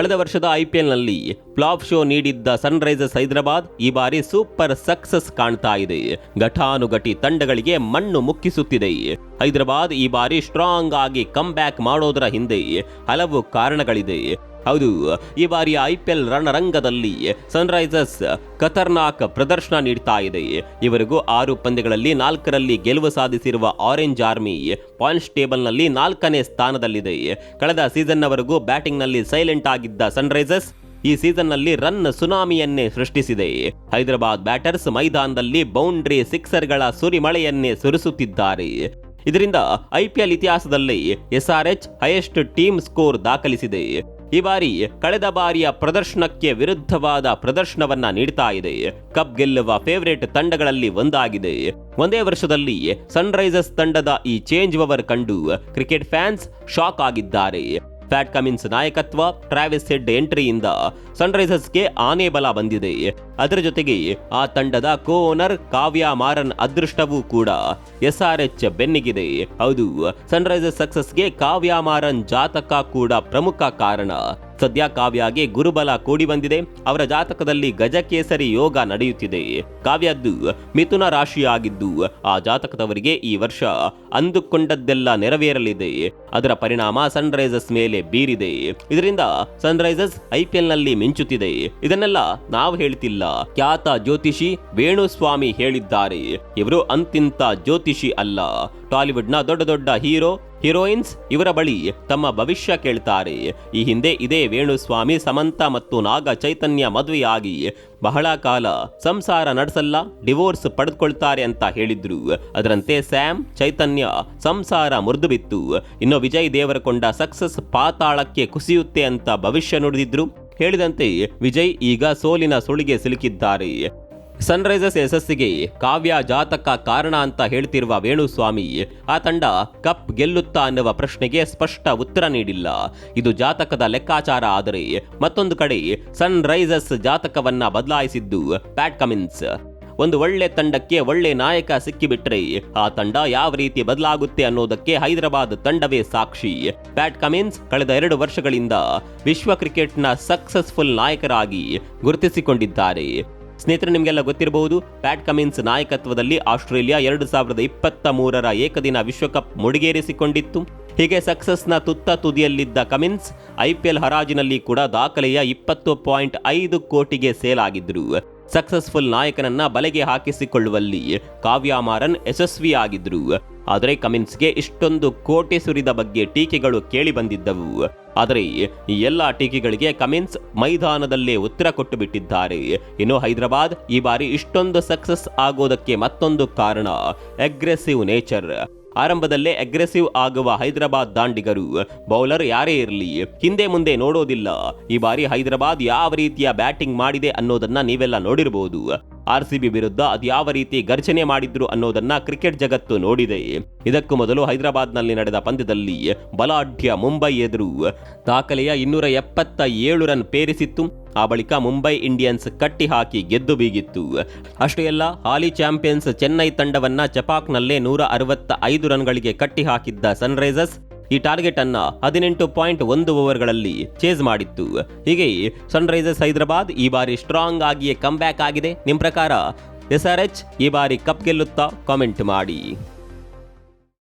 ಕಳೆದ ವರ್ಷದ ಐಪಿಎಲ್ನಲ್ಲಿ ಫ್ಲಾಪ್ ಶೋ ನೀಡಿದ್ದ ಸನ್ರೈಸರ್ಸ್ ಹೈದರಾಬಾದ್ ಈ ಬಾರಿ ಸೂಪರ್ ಸಕ್ಸಸ್ ಕಾಣ್ತಾ ಇದೆ. ಘಟಾನುಘಟಿ ತಂಡಗಳಿಗೆ ಮಣ್ಣು ಮುಕ್ಕಿಸುತ್ತಿದೆ. ಹೈದರಾಬಾದ್ ಈ ಬಾರಿ ಸ್ಟ್ರಾಂಗ್ ಆಗಿ ಕಮ್ ಬ್ಯಾಕ್ ಮಾಡೋದರ ಹಿಂದೆ ಹಲವು ಕಾರಣಗಳಿದೆ. ಹೌದು, ಈ ಬಾರಿಯ ಐಪಿಎಲ್ ರಣರಂಗದಲ್ಲಿ ಸನ್ರೈಸರ್ಸ್ ಖತರ್ನಾಕ್ ಪ್ರದರ್ಶನ ನೀಡ್ತಾ ಇದೆ. ಇವರಿಗೂ ಆರು ಪಂದ್ಯಗಳಲ್ಲಿ ನಾಲ್ಕರಲ್ಲಿ ಗೆಲುವು ಸಾಧಿಸಿರುವ ಆರೆಂಜ್ ಆರ್ಮಿ ಪಾಯಿಂಟ್ಸ್ ಟೇಬಲ್ನಲ್ಲಿ ನಾಲ್ಕನೇ ಸ್ಥಾನದಲ್ಲಿದೆ. ಕಳೆದ ಸೀಸನ್ನವರೆಗೂ ಬ್ಯಾಟಿಂಗ್ನಲ್ಲಿ ಸೈಲೆಂಟ್ ಆಗಿದ್ದ ಸನ್ರೈಸರ್ಸ್ ಈ ಸೀಸನ್ನಲ್ಲಿ ರನ್ ಸುನಾಮಿಯನ್ನೇ ಸೃಷ್ಟಿಸಿದೆ. ಹೈದರಾಬಾದ್ ಬ್ಯಾಟರ್ಸ್ ಮೈದಾನದಲ್ಲಿ ಬೌಂಡ್ರಿ ಸಿಕ್ಸರ್ಗಳ ಸುರಿಮಳೆಯನ್ನೇ ಸುರಿಸುತ್ತಿದ್ದಾರೆ. ಇದರಿಂದ ಐಪಿಎಲ್ ಇತಿಹಾಸದಲ್ಲಿ ಎಸ್ಆರ್ಎಚ್ ಹೈಯೆಸ್ಟ್ ಟೀಮ್ ಸ್ಕೋರ್ ದಾಖಲಿಸಿದೆ. ಈ ಬಾರಿ ಕಳೆದ ಬಾರಿಯ ಪ್ರದರ್ಶನಕ್ಕೆ ವಿರುದ್ಧವಾದ ಪ್ರದರ್ಶನವನ್ನ ನೀಡ್ತಾ ಇದೆ. ಕಪ್ ಗೆಲ್ಲುವ ಫೇವರೇಟ್ ತಂಡಗಳಲ್ಲಿ ಒಂದಾಗಿದೆ. ಒಂದೇ ವರ್ಷದಲ್ಲಿ ಸನ್ರೈಸರ್ಸ್ ತಂಡದ ಈ ಚೇಂಜ್ ಓವರ್ ಕಂಡು ಕ್ರಿಕೆಟ್ ಫ್ಯಾನ್ಸ್ ಶಾಕ್ ಆಗಿದ್ದಾರೆ. ಫ್ಯಾಟ್ ಕಮಿನ್ಸ್ ನಾಯಕತ್ವ ಟ್ರಾವಿಸ್ ಹೆಡ್ ಎಂಟ್ರಿಯಿಂದ ಸನ್ರೈಸರ್ಸ್ಗೆ ಆನೆ ಬಲ ಬಂದಿದೆ. ಅದರ ಜೊತೆಗೆ ಆ ತಂಡದ ಕೋ ಓನರ್ ಕಾವ್ಯ ಮಾರನ್ ಅದೃಷ್ಟವೂ ಕೂಡ ಎಸ್ಆರ್ಎಚ್ ಬೆನ್ನಿಗಿದೆ. ಹೌದು ಸನ್ರೈಸರ್ಸ್ ಸಕ್ಸಸ್ಗೆ ಕಾವ್ಯ ಮಾರನ್ ಜಾತಕ ಕೂಡ ಪ್ರಮುಖ ಕಾರಣ. ಸದ್ಯ ಕಾವ್ಯಗೆ ಗುರುಬಲ ಕೂಡಿ ಬಂದಿದೆ ಅವರ ಜಾತಕದಲ್ಲಿ ಗಜಕೇಸರಿ ಯೋಗ ನಡೆಯುತ್ತಿದೆ. ಕಾವ್ಯದ್ದು ಮಿಥುನ ರಾಶಿಯಾಗಿದ್ದು, ಆ ಜಾತಕದವರಿಗೆ ಈ ವರ್ಷ ಅಂದುಕೊಂಡದ್ದೆಲ್ಲ ನೆರವೇರಲಿದೆ. ಅದರ ಪರಿಣಾಮ ಸನ್ರೈಸರ್ಸ್ ಮೇಲೆ ಬೀರಿದೆ. ಇದರಿಂದ ಸನ್ರೈಸರ್ಸ್ ಐಪಿಎಲ್ನಲ್ಲಿ ಮಿಂಚುತ್ತಿದೆ. ಇದನ್ನೆಲ್ಲ ನಾವು ಹೇಳ್ತಿಲ್ಲ. ಖ್ಯಾತ ಜ್ಯೋತಿಷಿ ವೇಣುಸ್ವಾಮಿ ಹೇಳಿದ್ದಾರೆ. ಇವರು ಅಂತಿಂತ ಜ್ಯೋತಿಷಿ ಅಲ್ಲ. ಟಾಲಿವುಡ್ನ ದೊಡ್ಡ ದೊಡ್ಡ ಹೀರೋ ಹೀರೋಯಿನ್ಸ್ ಇವರ ಬಳಿ ತಮ್ಮ ಭವಿಷ್ಯ ಕೇಳ್ತಾರೆ. ಈ ಹಿಂದೆ ಇದೇ ವೇಣುಸ್ವಾಮಿ, ಸಮಂತ ಮತ್ತು ನಾಗ ಚೈತನ್ಯ ಮದುವೆಯಾಗಿ ಬಹಳ ಕಾಲ ಸಂಸಾರ ನಡೆಸಲ್ಲ, ಡಿವೋರ್ಸ್ ಪಡೆದುಕೊಳ್ತಾರೆ ಅಂತ ಹೇಳಿದ್ರು. ಅದರಂತೆ ಸ್ಯಾಮ್, ಚೈತನ್ಯ ಸಂಸಾರ ಮುರಿದು ಬಿತ್ತು ಇನ್ನು ವಿಜಯ್ ದೇವರಕೊಂಡ ಸಕ್ಸಸ್ ಪಾತಾಳಕ್ಕೆ ಕುಸಿಯುತ್ತೆ ಅಂತ ಭವಿಷ್ಯ ನುಡಿದಿದ್ರು. ಹೇಳಿದಂತೆ ವಿಜಯ್ ಈಗ ಸೋಲಿನ ಸುಳಿಗೆ ಸಿಲುಕಿದ್ದಾರೆ. ಸನ್ರೈಸರ್ಸ್ ಯಶಸ್ಸಿಗೆ ಕಾವ್ಯ ಜಾತಕ ಕಾರಣ ಅಂತ ಹೇಳ್ತಿರುವ ವೇಣುಸ್ವಾಮಿ, ಆ ತಂಡ ಕಪ್ ಗೆಲ್ಲುತ್ತಾ ಅನ್ನುವ ಪ್ರಶ್ನೆಗೆ ಸ್ಪಷ್ಟ ಉತ್ತರ ನೀಡಿಲ್ಲ. ಇದು ಜಾತಕದ ಲೆಕ್ಕಾಚಾರ ಆದರೆ ಮತ್ತೊಂದು ಕಡೆ ಸನ್ರೈಸರ್ಸ್ ಜಾತಕವನ್ನ ಬದಲಾಯಿಸಿದ್ದು ಪ್ಯಾಟ್ ಕಮಿನ್ಸ್ ಒಂದು ಒಳ್ಳೆ ತಂಡಕ್ಕೆ ಒಳ್ಳೆ ನಾಯಕ ಸಿಕ್ಕಿಬಿಟ್ರೆ ಆ ತಂಡ ಯಾವ ರೀತಿ ಬದಲಾಗುತ್ತೆ ಅನ್ನೋದಕ್ಕೆ ಹೈದರಾಬಾದ್ ತಂಡವೇ ಸಾಕ್ಷಿ. ಪ್ಯಾಟ್ ಕಮಿನ್ಸ್ ಕಳೆದ ಎರಡು ವರ್ಷಗಳಿಂದ ವಿಶ್ವ ಕ್ರಿಕೆಟ್ನ ಸಕ್ಸಸ್ಫುಲ್ ನಾಯಕರಾಗಿ ಗುರುತಿಸಿಕೊಂಡಿದ್ದಾರೆ. ಸ್ನೇಹಿತರೆ, ನಿಮಗೆಲ್ಲ ಗೊತ್ತಿರಬಹುದು ಪ್ಯಾಟ್ ಕಮಿನ್ಸ್ ನಾಯಕತ್ವದಲ್ಲಿ ಆಸ್ಟ್ರೇಲಿಯಾ ಎರಡು ಸಾವಿರದ ಇಪ್ಪತ್ತ ಮೂರರ ಏಕದಿನ ವಿಶ್ವಕಪ್ ಮುಡಿಗೇರಿಸಿಕೊಂಡಿತ್ತು. ಹೀಗೆ ಸಕ್ಸಸ್ನ ತುತ್ತ ತುದಿಯಲ್ಲಿದ್ದ ಕಮಿನ್ಸ್ ಐಪಿಎಲ್ ಹರಾಜಿನಲ್ಲಿ ಕೂಡ ದಾಖಲೆಯ ಇಪ್ಪತ್ತು ಪಾಯಿಂಟ್ ಐದು ಕೋಟಿಗೆ ಸೇಲ್ ಆಗಿದ್ರು. ಸಕ್ಸಸ್ಫುಲ್ ನಾಯಕನನ್ನ ಬಲೆಗೆ ಹಾಕಿಸಿಕೊಳ್ಳುವಲ್ಲಿ ಕಾವ್ಯಾಮಾರನ್ ಯಶಸ್ವಿಯಾಗಿದ್ರು. ಆದರೆ ಕಮಿನ್ಸ್ಗೆ ಇಷ್ಟೊಂದು ಕೋಟೆ ಸುರಿದ ಬಗ್ಗೆ ಟೀಕೆಗಳು ಕೇಳಿ ಬಂದಿದ್ದವು. ಆದರೆ ಈ ಎಲ್ಲ ಟೀಕೆಗಳಿಗೆ ಕಮಿನ್ಸ್ ಮೈದಾನದಲ್ಲೇ ಉತ್ತರ ಕೊಟ್ಟು ಬಿಟ್ಟಿದ್ದಾರೆ ಇನ್ನು ಹೈದರಾಬಾದ್ ಈ ಬಾರಿ ಇಷ್ಟೊಂದು ಸಕ್ಸಸ್ ಆಗೋದಕ್ಕೆ ಮತ್ತೊಂದು ಕಾರಣ ಅಗ್ರೆಸಿವ್ ನೇಚರ್. ಆರಂಭದಲ್ಲೇ ಅಗ್ರೆಸಿವ್ ಆಗುವ ಹೈದರಾಬಾದ್ ದಾಂಡಿಗರು. ಬೌಲರ್ ಯಾರೇ ಇರಲಿ, ಹಿಂದೆ ಮುಂದೆ ನೋಡೋದಿಲ್ಲ. ಈ ಬಾರಿ ಹೈದರಾಬಾದ್ ಯಾವ ರೀತಿಯ ಬ್ಯಾಟಿಂಗ್ ಮಾಡಿದೆ ಅನ್ನೋದನ್ನ ನೀವೆಲ್ಲ ನೋಡಿರಬಹುದು ಆರ್ ಸಿ ಬಿ ವಿರುದ್ಧ ಅದ್ಯಾವ ರೀತಿ ಗರ್ಜನೆ ಮಾಡಿದ್ರು ಅನ್ನೋದನ್ನ ಕ್ರಿಕೆಟ್ ಜಗತ್ತು ನೋಡಿದೆ. ಇದಕ್ಕೂ ಮೊದಲು ಹೈದರಾಬಾದ್ನಲ್ಲಿ ನಡೆದ ಪಂದ್ಯದಲ್ಲಿ ಬಲಾಢ್ಯ ಮುಂಬೈ ಎದುರು ದಾಖಲೆಯ ಇನ್ನೂರ ಎಪ್ಪತ್ತ ಏಳು ರನ್ ಪೇರಿಸಿತ್ತು. ಆ ಬಳಿಕ ಮುಂಬೈ ಇಂಡಿಯನ್ಸ್ ಕಟ್ಟಿ ಹಾಕಿ ಗೆದ್ದು ಬೀಗಿತ್ತು. ಅಷ್ಟೇ ಅಲ್ಲ, ಹಾಲಿ ಚಾಂಪಿಯನ್ಸ್ ಚೆನ್ನೈ ತಂಡವನ್ನ ಚಪಾಕ್ನಲ್ಲೇ ನೂರ ಅರವತ್ತ ಐದು ರನ್ಗಳಿಗೆ ಕಟ್ಟಿ ಹಾಕಿದ್ದ ಸನ್ರೈಸರ್ಸ್ ಈ ಟಾರ್ಗೆಟ್ ಅನ್ನ ಹದಿನೆಂಟು ಪಾಯಿಂಟ್ ಒಂದು ಓವರ್ಗಳಲ್ಲಿ ಚೇಸ್ ಮಾಡಿತ್ತು. ಹೀಗೆ ಸನ್ರೈಸರ್ಸ್ ಹೈದರಾಬಾದ್ ಈ ಬಾರಿ ಸ್ಟ್ರಾಂಗ್ ಆಗಿಯೇ ಕಮ್ ಬ್ಯಾಕ್ ಆಗಿದೆ. ನಿಮ್ಮ ಪ್ರಕಾರ ಎಸ್ ಆರ್ ಎಚ್ ಈ ಬಾರಿ ಕಪ್ ಗೆಲ್ಲುತ್ತಾ? ಕಾಮೆಂಟ್ ಮಾಡಿ.